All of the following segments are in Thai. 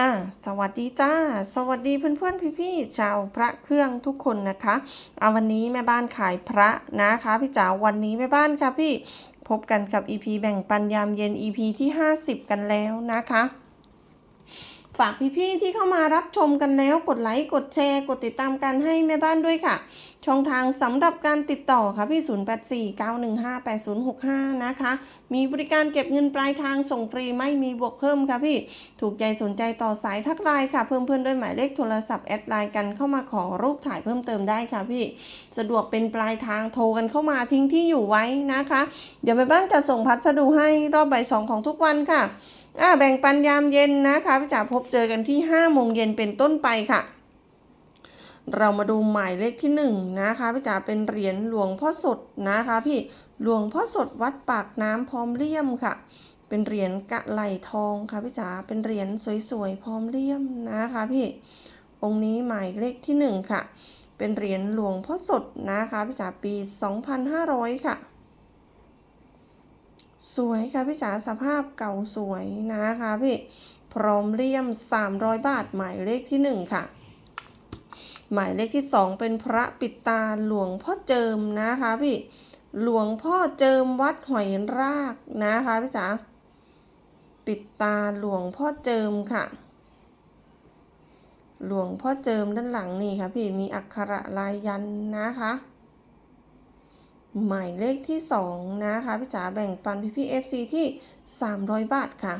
อ่าสวัสดีจ้า สวัสดีเพื่อนๆพี่ๆชาวพระเครื่องทุกคนนะคะเอาวันนี้แม่บ้านขายพระนะคะพี่จ๋าวันนี้แม่บ้านค่ะพี่พบกันกับ EP แบ่งปันยามเย็น EP ที่ 50 กันแล้วนะคะฝากพี่ๆที่เข้ามารับชมกันแล้วกดไลค์กดแชร์ กดติดตามกันให้แม่บ้านด้วยค่ะ ช่องทางสำหรับการติดต่อค่ะพี่0849158065 นะคะ มีบริการเก็บเงินปลายทางส่งฟรีไม่มีบวกเพิ่มค่ะพี่ ถูกใจสนใจต่อสายทักไลน์ค่ะ เพิ่มเพื่อนด้วยหมายเลขโทรศัพท์แอดไลน์กันเข้ามาขอรูปถ่ายเพิ่มเติมได้ค่ะพี่ สะดวกเป็นปลายทางโทรกันเข้ามาทิ้งที่อยู่ไว้นะคะ เดี๋ยวแม่บ้านจะส่งพัสดุให้รอบบ่ายสองของทุกวันค่ะอ่าแบ่งปันยามเย็นนะคะพี่จ๋าพบเจอกันที่5โมงเย็นเป็นต้นไปค่ะ เรามาดูหมายเลขที่1นะคะพี่จ๋าเป็นเหรียญหลวงพ่อสดนะคะพี่หลวงพ่อสดวัดปากน้ำพร้อมเลี่ยมค่ะ เป็นเหรียญกะไหลทองค่ะพี่จ๋าเป็นเหรียญสวยๆพร้อมเลี่ยมนะคะพี่องค์นี้หมายเลขที่ 1 ค่ะ เป็นเหรียญหลวงพ่อสดนะคะพี่จ๋าปี 2500 ค่ะ สวยค่ะพี่จ๋าสภาพเก่าสวยนะคะพี่พร้อมเลี่ยม 300 บาทหมายเลขที่ 1 ค่ะ หมายเลขที่ 2 เป็นพระปิดตาหลวงพ่อเจิมนะคะพี่หลวงพ่อเจิมวัดหอยรากนะคะพี่จ๋าปิดตาหลวงพ่อเจิมค่ะ หลวงพ่อเจิมด้านหลังนี่ค่ะพี่มีอักขระลายยันนะคะ หมายเลขที่ 2 นะคะพี่จ๋าแบ่งปันพี่พี่เอฟซีที่ 300 บาทค่ะ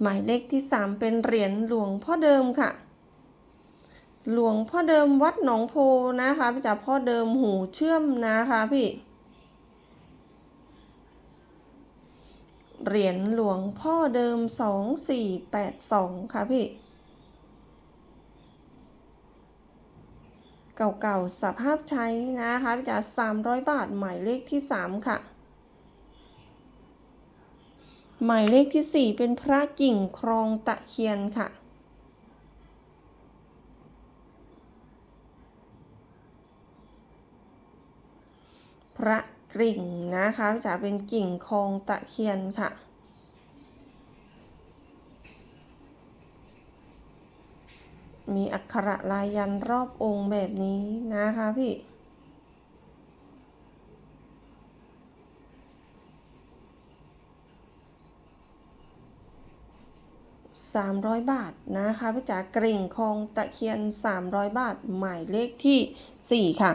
หมายเลขที่ 3 เป็นเหรียญหลวงพ่อเดิมค่ะ หลวงพ่อเดิมวัดหนองโพนะคะพี่จ๋าพ่อเดิมหูเชื่อมนะคะพี่ เหรียญหลวงพ่อเดิม2482ค่ะพี่ เก่าๆสภาพใช้นะคะพี่จ๋า300บาทหมายเลขที่3ค่ะ หมายเลขที่4เป็นพระกิ่งครองตะเคียนค่ะ พระกิ่งนะคะพี่จ๋าเป็นกิ่งคงตะเคียนค่ะ มีอักขระลายยันรอบองค์แบบนี้นะคะพี่300บาทนะคะพี่จ๋ากริ่งคองตะเคียน300บาท หมายเลขที่4ค่ะ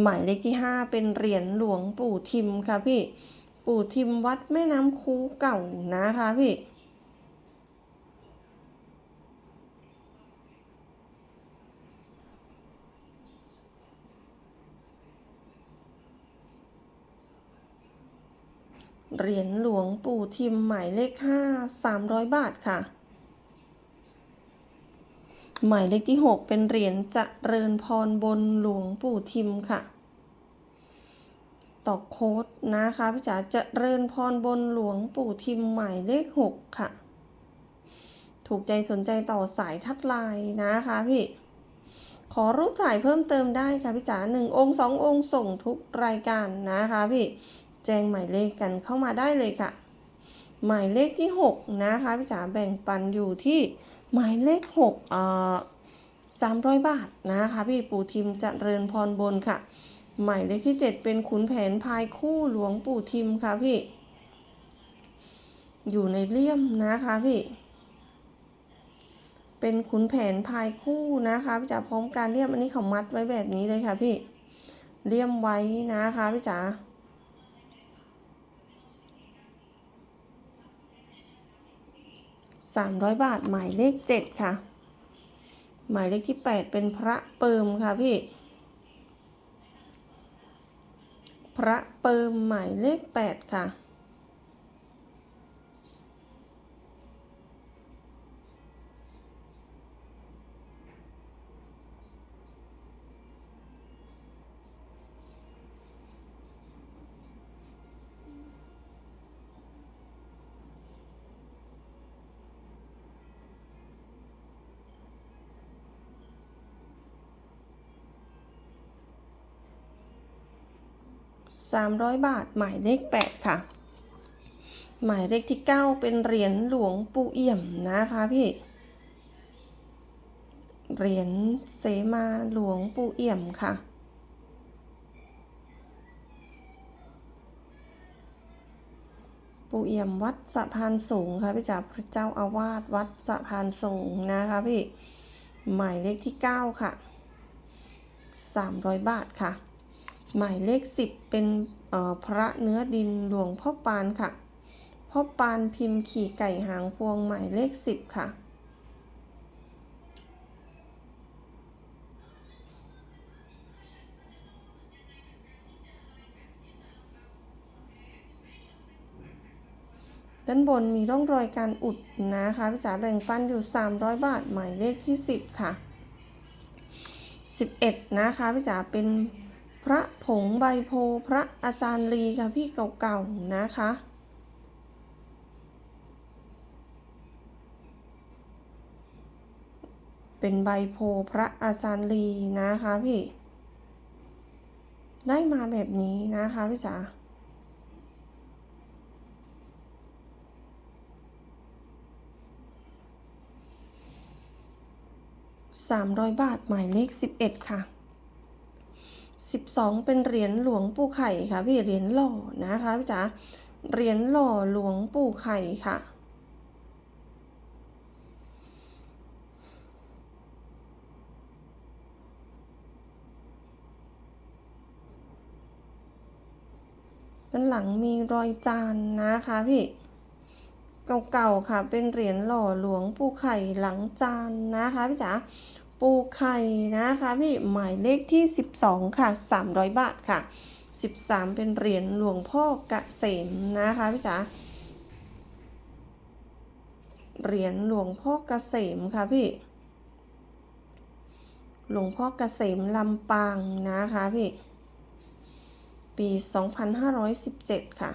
หมายเลขที่ 5 เป็นเหรียญหลวงปู่ทิมค่ะพี่ ปู่ทิมวัดแม่น้ำคูเก่านะคะพี่เหรียญหลวงปู่ทิมหมายเลข 5 300 บาทค่ะ หมายเลขที่ 6 เป็นเหรียญเจริญพรบนหลวงปู่ทิมค่ะ ต่อโค้ดนะคะพี่จ๋าเจริญพรบนหลวงปู่ทิมหมายเลข 6 ค่ะ ถูกใจสนใจต่อสายทักไลน์นะคะพี่ขอรูปถ่ายเพิ่มเติมได้ค่ะพี่จ๋าหนึ่งองค์สององค์ส่งทุกรายการนะคะพี่แจ้งหมายเลขกันเข้ามาได้เลยค่ะ หมายเลขที่ 6 นะคะพี่จ๋าแบ่งปันอยู่ที่ หมายเลข6เอ่อ300 บาทนะคะพี่ปู่ทิมจเจริญพรบนค่ะ หมายเลขที่ 7 เป็นขุนแผนพายคู่หลวงปู่ทิมค่ะพี่ อยู่ในเลี่ยมนะคะพี่ เป็นขุนแผนพายคู่นะคะพี่จ๋าพร้อมการเลี่ยมอันนี้เขามัดไว้แบบนี้เลยค่ะพี่ เลี่ยมไว้นะคะพี่จ๋า 300 บาทหมายเลข 7 ค่ะ หมายเลขที่ 8 เป็นพระเปิมค่ะพี่ พระเปิมหมายเลข 8 ค่ะ 300 บาท หมายเลข 8 ค่ะ หมายเลขที่ 9 เป็นเหรียญหลวงปู่เอี่ยมนะคะพี่ เหรียญเสมาหลวงปู่เอี่ยมค่ะปู่เอี่ยมวัดสะพานสูงค่ะพี่จ๋าพระเจ้าอาวาสวัดสะพานสูงนะคะพี่ หมายเลขที่ 9 ค่ะ 300 บาทค่ะ หมายเลข 10 เป็นพระเนื้อดินหลวงพ่อปานค่ะ พ่อปานพิมพ์ขี่ไก่หางพวงหมายเลข 10 ค่ะ ด้านบนมีร่องรอยการอุดนะคะพี่จ๋าแบ่งปันอยู่ 300 บาท หมายเลขที่ 10 ค่ะ 11 นะคะพี่จ๋าเป็น พระผงใบโพพระอาจารย์ลีค่ะพี่เก่าๆนะคะ เป็นใบโพพระอาจารย์ลีนะคะพี่ ได้มาแบบนี้นะคะพี่จ๋า300 บาท หมายเลข 11 ค่ะ 12 เป็นเหรียญหลวงปู่ไข่ค่ะพี่เหรียญหล่อนะคะพี่จ๋าเหรียญหล่อหลวงปู่ไข่ค่ะ ด้านหลังมีรอยจานนะคะพี่เก่าๆค่ะ เป็นเหรียญหล่อหลวงปู่ไข่หลังจานนะคะพี่จ๋า ปูไข่นะคะพี่หมายเลขที่ 12 ค่ะ 300 บาทค่ะ 13 เป็นเหรียญหลวงพ่อเกษมนะคะพี่จ๋าเหรียญหลวงพ่อเกษมค่ะพี่ หลวงพ่อเกษมลำปางนะคะพี่ ปี 2517 ค่ะ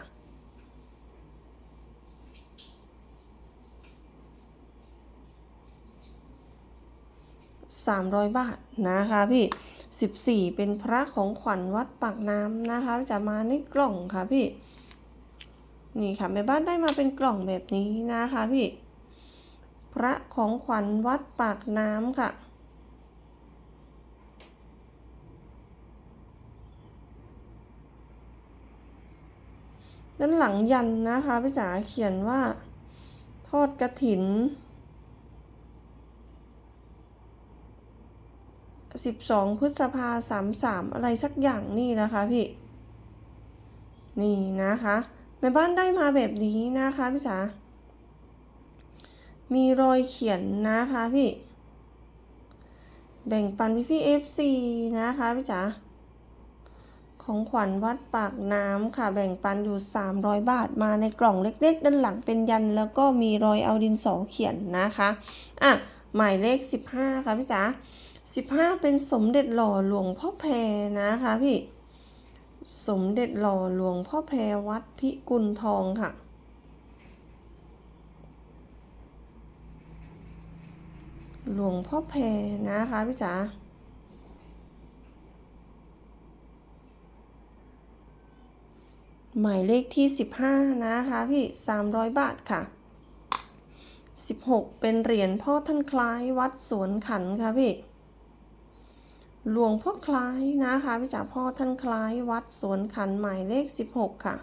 300 บาทนะคะพี่ 14 เป็นพระของขวัญวัดปากน้ำนะคะ จะมาในกล่องค่ะพี่ นี่ค่ะแม่บ้านได้มาเป็นกล่องแบบนี้นะคะพี่ พระของขวัญวัดปากน้ำค่ะ ด้านหลังยันนะคะพี่จ๋าเขียนว่า ทอดกระถิน สิบสองพฤษภาสามสามอะไรสักอย่างนี่นะคะพี่ นี่นะคะแม่บ้านได้มาแบบนี้นะคะพี่จ๋ามีรอยเขียนนะคะพี่ แบ่งปันพี่พี่เอฟซีนะคะพี่จ๋าของขวัญวัดปากน้ำค่ะ แบ่งปันอยู่ 300 บาทมาในกล่องเล็กๆ ด้านหลังเป็นยันแล้วก็มีรอยเอาดินสอเขียนนะคะ อะ หมายเลข 15 ค่ะพี่จ๋า 15 เป็นสมเด็จหล่อหลวงพ่อแพรนะคะพี่ สมเด็จหล่อหลวงพ่อแพรวัดพิกุลทองค่ะ หลวงพ่อแพรนะคะพี่จ๋าหมายเลขที่ 15 นะคะพี่ 300 บาทค่ะ 16 เป็นเหรียญพ่อท่านคล้ายวัดสวนขันค่ะพี่ หลวงพ่อคล้ายนะคะพี่จ๋าพ่อท่านคล้ายวัดสวนขันหมายเลข 16 ค่ะ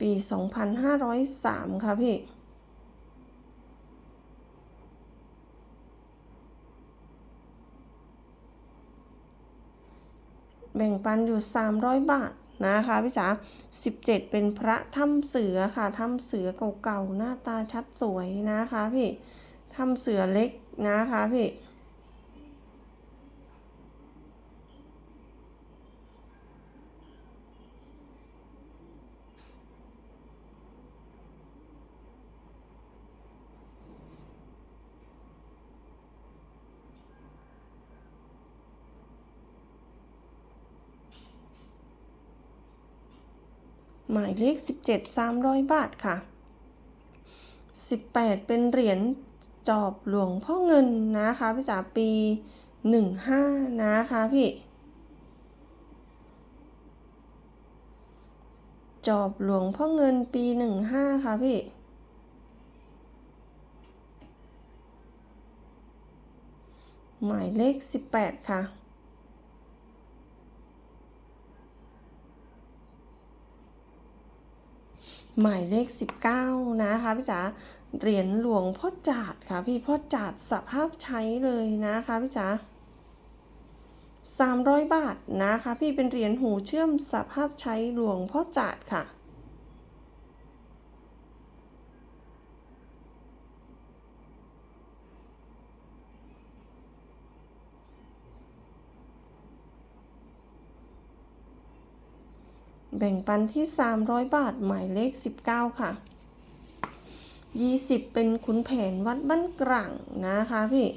ปี 2503 ค่ะพี่ แบ่งปันอยู่ 300 บาทนะคะพี่จ๋า17 เป็นพระถ้ำเสือค่ะถ้ำเสือเก่าๆ หน้าตาชัดสวยนะคะพี่ ถ้ำเสือเล็กนะคะพี่หมายเลข 17 300 บาทค่ะ 18 เป็นเหรียญ จอบหลวงพ่อเงินนะคะพี่จ๋าปี 15 นะคะพี่ จอบหลวงพ่อเงินปี 15 ค่ะพี่ หมายเลข 18 ค่ะหมายเลข 19 นะคะพี่จ๋า เหรียญหลวงพ่อจาดค่ะพี่พ่อจาดสภาพใช้เลยนะคะพี่จ๋า300บาทนะคะพี่เป็นเหรียญหูเชื่อมสภาพใช้หลวงพ่อจาดค่ะ แบ่งปันที่ 300 บาทหมายเลข 19 ค่ะ ยี่สิบเป็นขุนแผนวัดบ้านกลางนะคะพี่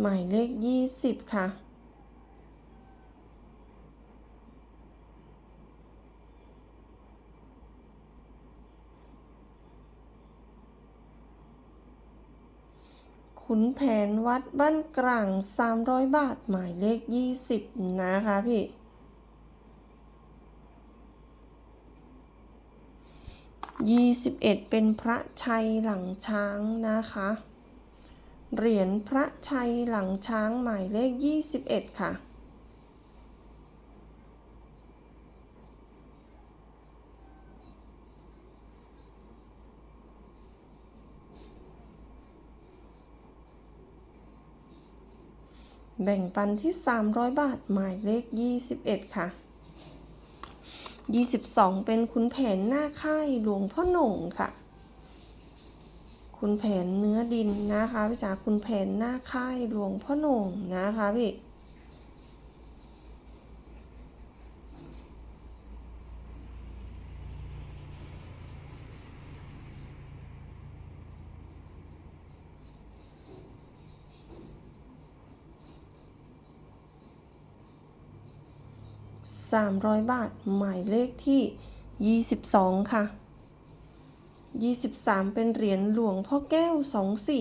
หมายเลข20ค่ะ ขุนแผนวัดบ้านกลาง 300 บาท หมายเลข 20 นะคะพี่21เป็นพระชัยหลังช้างนะคะ เหรียญพระชัยหลังช้างหมายเลข 21 ค่ะ แบ่งปันที่ 300 บาท หมายเลข 21 ค่ะ 22 เป็นคุณแผนหน้าค่ายหลวงพ่อหน่งค่ะ คุณแผนเนื้อดินนะคะพี่จ๋าคุณแผนหน้าค่ายหลวงพ่อหน่งนะคะพี่ 300 บาท หมายเลขที่ 22 ค่ะ 23 เป็นเหรียญหลวงพ่อแก้ว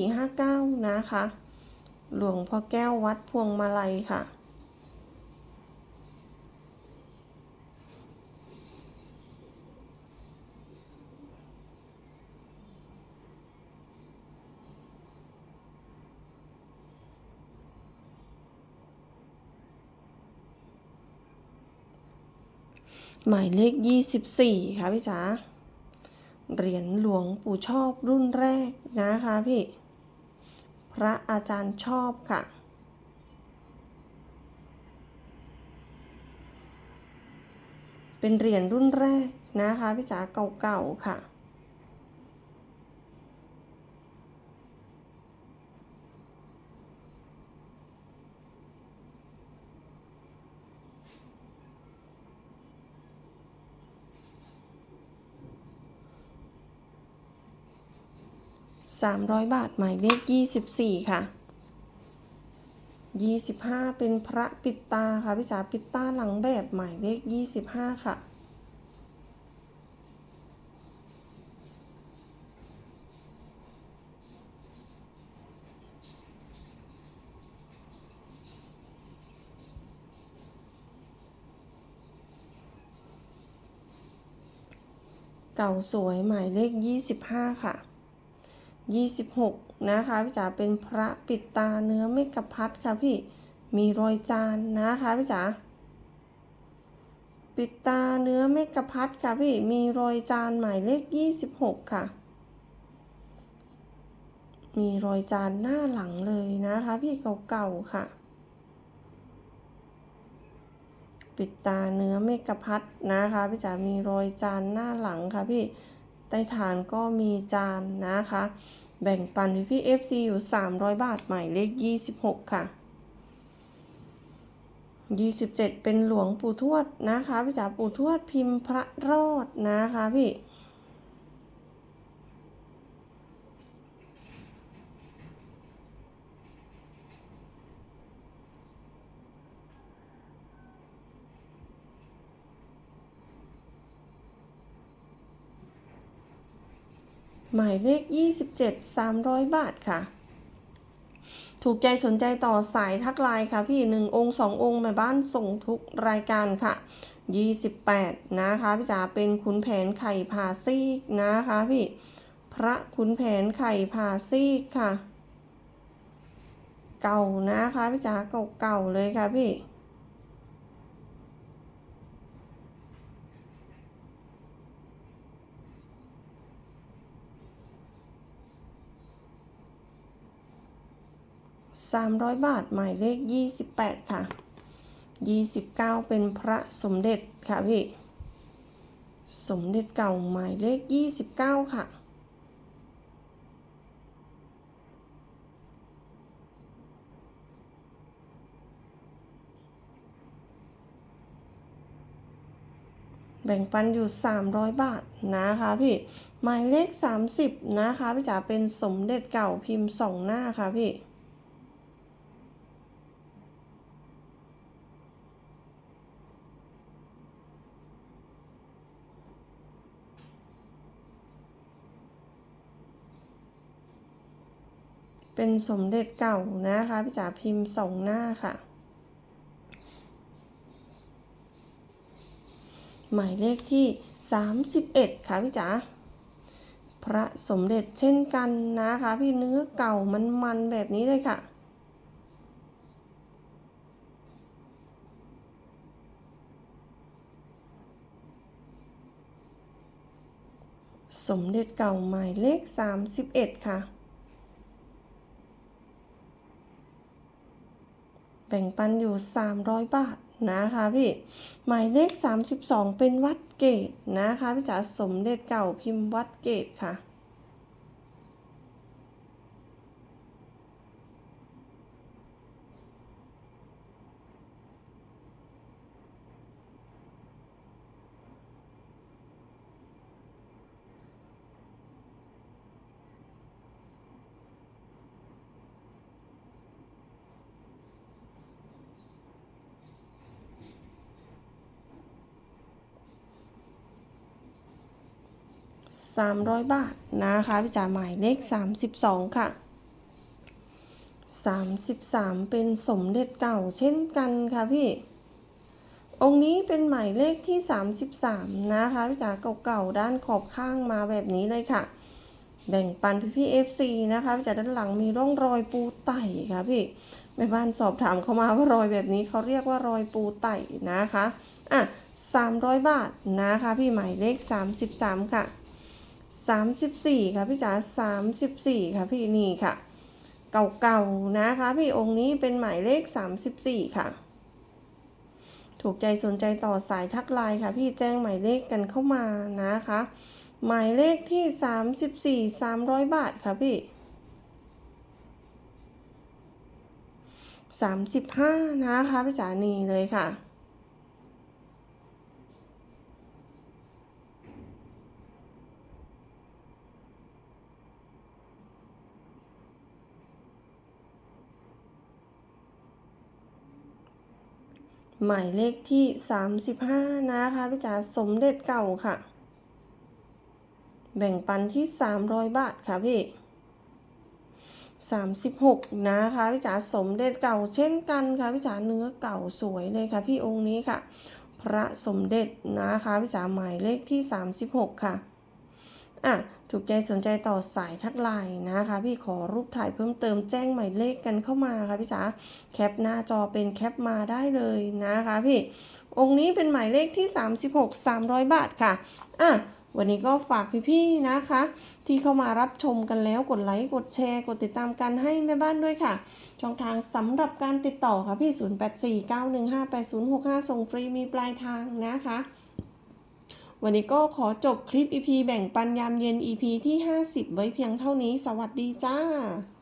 2459 นะคะ หลวงพ่อแก้ววัดพวงมาลัยค่ะ หมายเลข 24 ค่ะพี่จ๋าเหรียญหลวงปู่ชอบรุ่นแรกนะคะพี่ พระอาจารย์ชอบค่ะ เป็นเหรียญรุ่นแรกนะคะพี่จ๋าเก่าๆค่ะ 300 บาทหมายเลข 24 ค่ะ 25 เป็นพระปิดตาค่ะพี่จ๋าปิดตาหลังแบบหมายเลข 25 ค่ะ เก่าสวยหมายเลข 25 ค่ะ 26 นะคะพี่จ๋าเป็นพระปิดตาเนื้อเมกะพัดค่ะพี่มีรอยจานนะคะพี่จ๋าปิดตาเนื้อเมกะพัดค่ะพี่มีรอยจานหมายเลข 26 ค่ะ มีรอยจานหน้าหลังเลยนะคะพี่เก่าๆค่ะ ปิดตาเนื้อเมกะพัดนะคะพี่จ๋ามีรอยจานหน้าหลังค่ะพี่ใต้ฐานก็มีจานนะคะ แบ่งปันพี่ FC อยู่ 300 บาทหมายเลข 26 ค่ะ 27 เป็นหลวงปู่ทวดนะคะพี่จ๋าปู่ทวดพิมพ์พระรอดนะคะพี่ หมายเลข 27 300 บาทค่ะ ถูกใจสนใจต่อสายทักไลน์ค่ะพี่หนึ่งองค์สององค์แม่บ้านส่งทุกรายการค่ะ 28 นะคะพี่จ๋าเป็นขุนแผนไข่ผ่าซีกนะคะพี่ พระขุนแผนไข่ผ่าซีกค่ะ เก่านะคะพี่จ๋าเก่าๆเลยค่ะพี่ 300 บาทหมายเลข 28 ค่ะ 29 เป็นพระสมเด็จค่ะพี่ สมเด็จเก่าหมายเลข 29 ค่ะ แบ่งปันอยู่ 300 บาทนะคะพี่ หมายเลข 30 นะคะพี่จ๋าเป็นสมเด็จเก่าพิมพ์สองหน้าค่ะพี่ เป็นสมเด็จเก่านะคะพี่จ๋าพิมพ์สองหน้าค่ะ หมายเลขที่ 31 ค่ะพี่จ๋าพระสมเด็จเช่นกันนะคะ พี่เนื้อเก่ามันๆแบบนี้เลยค่ะสมเด็จเก่าหมายเลข 31 ค่ะ แบ่งปันอยู่ 300 บาทนะคะพี่หมายเลข 32 เป็นวัดเกตนะคะพี่จ๋าสมเด็จเก่าพิมพ์วัดเกตค่ะ 300 บาทนะคะพี่จ๋าหมายเลข 32 ค่ะ 33 เป็นสมเด็จเก่าเช่นกันค่ะพี่ องค์นี้เป็นหมายเลขที่ 33 นะคะพี่จ๋าเก่าๆด้านขอบข้างมาแบบนี้เลยค่ะ แบ่งปันพี่พี่ FC นะคะพี่จ๋าด้านหลังมีร่องรอยปูไต่ค่ะพี่แม่บ้านสอบถามเขามาว่ารอยแบบนี้เขาเรียกว่ารอยปูไต่นะคะอะ300 บาทนะคะ พี่หมายเลข 33 ค่ะ 34 ค่ะพี่จ๋า34 ค่ะพี่นี่ค่ะ เก่าๆนะคะพี่องค์นี้เป็นหมายเลข 34 ค่ะ ถูกใจสนใจต่อสายทักไลน์ค่ะ พี่แจ้งหมายเลขกันเข้ามานะคะ หมายเลขที่ 34 300 บาทค่ะพี่35นะคะพี่จ๋านี่เลยค่ะ หมายเลขที่ 35 นะคะพี่จ๋าสมเด็จเก่าค่ะ แบ่งปันที่ 300 บาทค่ะพี่36 นะคะพี่จ๋าสมเด็จเก่าเช่นกันค่ะพี่จ๋าเนื้อเก่าสวยเลยค่ะพี่องค์นี้ค่ะ พระสมเด็จนะคะพี่จ๋าหมายเลขที่ 36 ค่ะ อะถูกใจสนใจต่อสายทักไลน์นะคะ พี่ขอรูปถ่ายเพิ่มเติมแจ้งหมายเลขกันเข้ามาค่ะพี่จ๋าแคปหน้าจอเป็นแคปมาได้เลยนะคะพี่องค์นี้เป็นหมายเลขที่ 36 300 บาทค่ะอะวันนี้ก็ฝากพี่ๆนะคะ ที่เข้ามารับชมกันแล้วกดไลค์กดแชร์ กดติดตามกันให้แม่บ้านด้วยค่ะ ช่องทางสำหรับการติดต่อค่ะพี่ 0849158065 ส่งฟรีมีปลายทางนะคะ วันนี้ก็ขอจบคลิป EP แบ่งปันยามเย็น EP ที่ 50 ไว้เพียงเท่านี้ สวัสดีจ้า